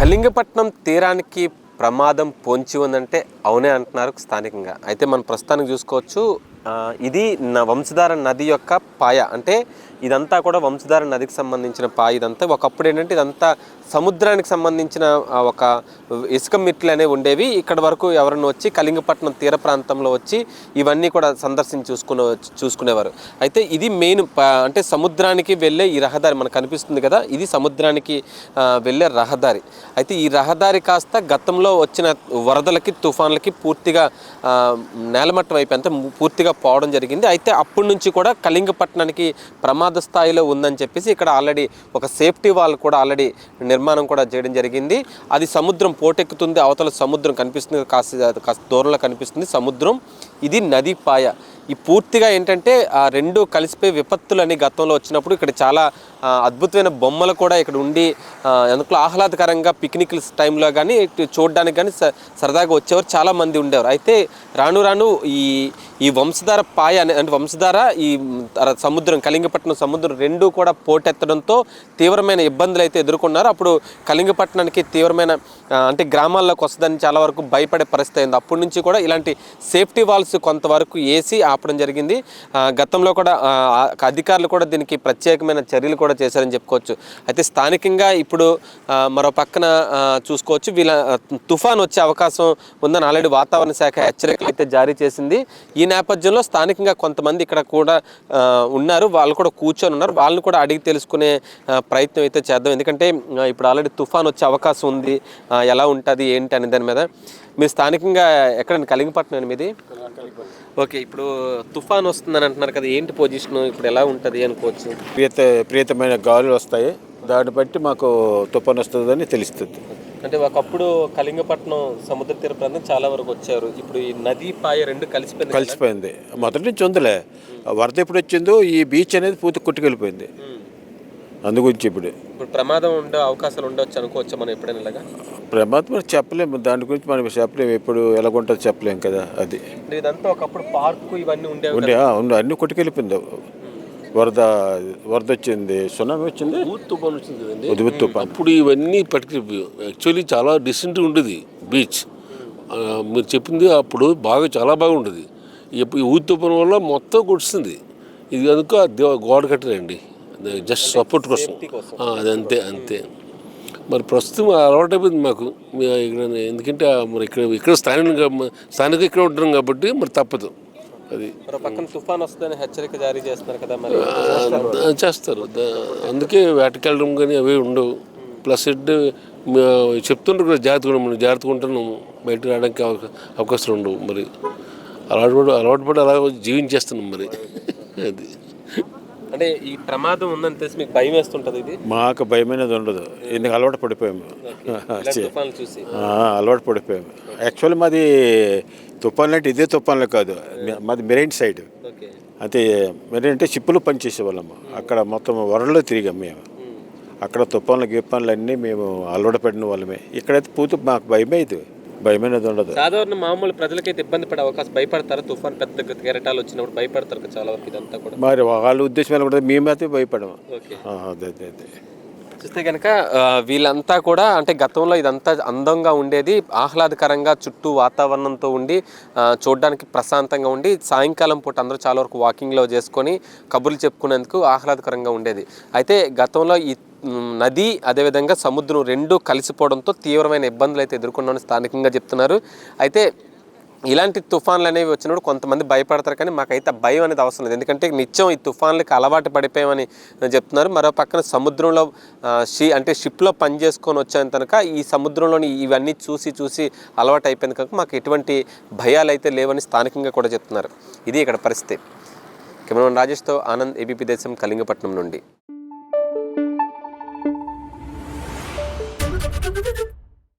కళింగపట్నం తీరానికి ప్రమాదం పొంచి ఉందంటే అవునే అంటున్నారు స్థానికంగా. అయితే మనం ప్రస్తుతానికి చూసుకోవచ్చు ఇది నా వంశధార నది యొక్క పాయ. అంటే ఇదంతా కూడా వంశధార నదికి సంబంధించిన పాయ ఇదంతా. ఒకప్పుడు ఏంటంటే ఇదంతా సముద్రానికి సంబంధించిన ఒక ఇసుక మిట్లు అనేవి ఉండేవి. ఇక్కడ వరకు ఎవరైనా వచ్చి కళింగపట్నం తీర ప్రాంతంలో వచ్చి ఇవన్నీ కూడా సందర్శించి చూసుకునే చూసుకునేవారు. అయితే ఇది మెయిన్ ప- అంటే సముద్రానికి వెళ్ళే ఈ రహదారి మనకు కనిపిస్తుంది కదా. ఇది సముద్రానికి వెళ్ళే రహదారి. అయితే ఈ రహదారి కాస్త గతంలో వచ్చిన వరదలకి తుఫాన్లకి పూర్తిగా నేలమట్టం అయిపోయి అంటే పూర్తిగా పోవడం జరిగింది. అయితే అప్పటి నుంచి కూడా కళింగపట్నానికి ప్రమాద స్థాయిలో ఉందని చెప్పేసి ఇక్కడ ఆల్రెడీ ఒక సేఫ్టీ వాల్ కూడా ఆల్రెడీ నిర్మాణం కూడా చేయడం జరిగింది. అది సముద్రం పోటెక్కుతుంది అవతల సముద్రం కనిపిస్తుంది కాస్త కాస్త దూరంలో కనిపిస్తుంది సముద్రం. ఇది నది పాయ. ఈ పూర్తిగా ఏంటంటే ఆ రెండు కలిసిపోయి విపత్తులు గతంలో వచ్చినప్పుడు ఇక్కడ చాలా అద్భుతమైన బొమ్మలు కూడా ఇక్కడ ఉండి ఎందుకు ఆహ్లాదకరంగా పిక్నిక్ టైంలో కానీ చూడడానికి కానీ స- సరదాగా వచ్చేవారు చాలామంది ఉండేవారు. అయితే రాను రాను ఈ ఈ వంశధార పాయ అనే అంటే వంశధార ఈ సముద్రం కళింగపట్నం సముద్రం రెండు కూడా పోటెత్తడంతో తీవ్రమైన ఇబ్బందులు అయితే ఎదుర్కొన్నారు. అప్పుడు కళింగపట్నానికి తీవ్రమైన అంటే గ్రామాల్లోకి వస్తుందని చాలా వరకు భయపడే పరిస్థితి అయింది. అప్పటి నుంచి కూడా ఇలాంటి సేఫ్టీ వాల్స్ కొంతవరకు వేసి ఆపడం జరిగింది. గతంలో కూడా అధికారులు కూడా దీనికి ప్రత్యేకమైన చర్యలు కూడా చేశారని చెప్పుకోవచ్చు. అయితే స్థానికంగా ఇప్పుడు మరో పక్కన చూసుకోవచ్చు. వీళ్ళ తుఫాన్ వచ్చే అవకాశం ఉందని ఆల్రెడీ వాతావరణ శాఖ హెచ్చరికలు అయితే జారీ చేసింది. ఈ నేపథ్యంలో స్థానికంగా కొంతమంది ఇక్కడ కూడా ఉన్నారు. వాళ్ళు కూడా కూర్చొని ఉన్నారు. వాళ్ళని కూడా అడిగి తెలుసుకునే ప్రయత్నం అయితే చేద్దాం. ఎందుకంటే ఇప్పుడు ఆల్రెడీ తుఫాన్ వచ్చే అవకాశం ఉంది. ఎలా ఉంటుంది ఏంటి అనే దాని మీద మీరు స్థానికంగా ఎక్కడ కలిగిపట్నం మీది? ఓకే ఇప్పుడు తుఫాన్ వస్తుందని అంటున్నారు కదా ఏంటి పొజిషన్ ఇప్పుడు ఎలా ఉంటుంది అనుకోవచ్చు? ప్రియత ప్రియతమైన గాలులు వస్తాయి. దాన్ని బట్టి మాకు తుఫాన్ వస్తుందని తెలుస్తుంది. అంటే ఒకప్పుడు కళింగపట్నం సముద్ర తీర ప్రాంతం చాలా వరకు వచ్చారు. ఇప్పుడు ఈ నది పాయ రెండు కలిసిపోయింది? కలిసిపోయింది. మొదటి నుంచి ఉందిలే. వరద ఎప్పుడు వచ్చిందో ఈ బీచ్ అనేది పూర్తి కొట్టుకెళ్ళిపోయింది. ఉమ్. అందు గురించి ఇప్పుడు. ఇప్పుడు ప్రమాదం ఉండే అవకాశాలు ఉండొచ్చు అనుకోవచ్చు మనం ఎప్పుడైనా ఇలాగా? ప్రమాదం చెప్పలేము దాని గురించి మనం చెప్పలేము ఎప్పుడు ఎలాగుంటుందో చెప్పలేము కదా అది. ఇదంతా ఒకప్పుడు పార్కు ఇవన్నీ ఉండేవి ఉండే ఆ, ఉండే. అన్ని కొట్టుకెళ్ళిపోయింది. వరద వరద వచ్చింది సునామీ వచ్చింది. తుఫాన్ వచ్చింది తుఫాన్. అప్పుడు ఇవన్నీ పట్టుకెళ్ళిపోయాం యాక్చువల్లీ చాలా డిసెంట్ ఉండేది బీచ్. మీరు చెప్పింది అప్పుడు బాగా చాలా బాగా ఉండేది. ఇప్పుడు ఈ ఊత్ తుఫాన్ వల్ల మొత్తం కొడుస్తుంది ఇది కనుక గోడ కట్టారండి జస్ట్ సపోర్ట్ కోసం. ఆ, అది అంతే. అంతే మరి ప్రస్తుతం అలవాటు అయిపోయింది మాకు. ఇక్కడ ఎందుకంటే మరి ఇక్కడ ఇక్కడ స్థానికంగా స్థానిక ఇక్కడ ఉంటున్నాం కాబట్టి మరి తప్పదు. అది. పక్కన తుఫాన్ వస్తుందని హెచ్చరిక జారీ చేస్తున్నారు కదా మరి. చేస్తారు. అందుకే వేటకెళ్ళడం కానీ అవి ఉండవు. ప్లస్ ఎడ్ చెప్తుండ్రు కూడా జాగ్రత్తగా మనం జాగ్రత్తగా ఉంటున్నాము. బయటకు రావడానికి అవకా- అవకాశాలు ఉండవు. మరి అలవాటు పడి అలవాటు పడి అలా జీవించేస్తున్నాం మరి. అది. అంటే ఈ ప్రమాదం ఉందని తెలిసి మీకు భయం వేస్తుంటది ఇది? మాకు భయమైనది ఉండదు. ఎందుకు అలవాటు పడిపోయాము చూసి. అలవాటు పడిపోయాము యాక్చువల్లీ మాది తుఫాన్లు అంటే ఇదే తుఫాన్లు కాదు. మాది మెరైన్ సైడ్. అంటే మెరైన్ అంటే షిప్పులు పనిచేసే వాళ్ళము అక్కడ మొత్తం వరల్లో తిరిగాం మేము. అక్కడ తుఫాన్లు గీపాన్లు అన్నీ మేము అలవాటు పడిన వాళ్ళమే. ఇక్కడైతే పూర్తి మాకు భయమే ఇది. భయమైనది ఉండదు. సాధారణ మామూలు ప్రజలకైతే ఇబ్బంది పడే అవకాశం భయపడతారు? తుఫాన్ పెద్ద కెరటాలు వచ్చినప్పుడు భయపడతారు చాలా వరకు ఇదంతా కూడా. మరి వాళ్ళ ఉద్దేశం ఉంటుంది మేమైతే భయపడము. అదే అదే అదే. చూస్తే కనుక వీళ్ళంతా కూడా అంటే గతంలో ఇదంతా అందంగా ఉండేది ఆహ్లాదకరంగా చుట్టూ వాతావరణంతో ఉండి చూడడానికి ప్రశాంతంగా ఉండి సాయంకాలం పూట అందరూ చాలా వరకు వాకింగ్లో చేసుకొని కబుర్లు చెప్పుకునేందుకు ఆహ్లాదకరంగా ఉండేది. అయితే గతంలో ఈ నది అదేవిధంగా సముద్రం రెండు కలిసిపోవడంతో తీవ్రమైన ఇబ్బందులు అయితే ఎదుర్కొన్నామని స్థానికంగా చెప్తున్నారు. అయితే ఇలాంటి తుఫాన్లు అనేవి వచ్చినప్పుడు కొంతమంది భయపడతారు కానీ మాకైతే భయం అనేది అవసరం లేదు. ఎందుకంటే నిత్యం ఈ తుఫాన్లకి అలవాటు పడిపోయామని చెప్తున్నారు. మరో పక్కన సముద్రంలో షీ అంటే షిప్లో పని చేసుకొని వచ్చాను కనుక ఈ సముద్రంలోని ఇవన్నీ చూసి చూసి అలవాటు అయిపోయింది కనుక మాకు ఎటువంటి భయాలు అయితే లేవని స్థానికంగా కూడా చెప్తున్నారు. ఇది ఇక్కడ పరిస్థితి. కెమెరామన్ రాజేష్తో ఆనంద్ ఏబీపీ దేశం కళింగపట్నం నుండి.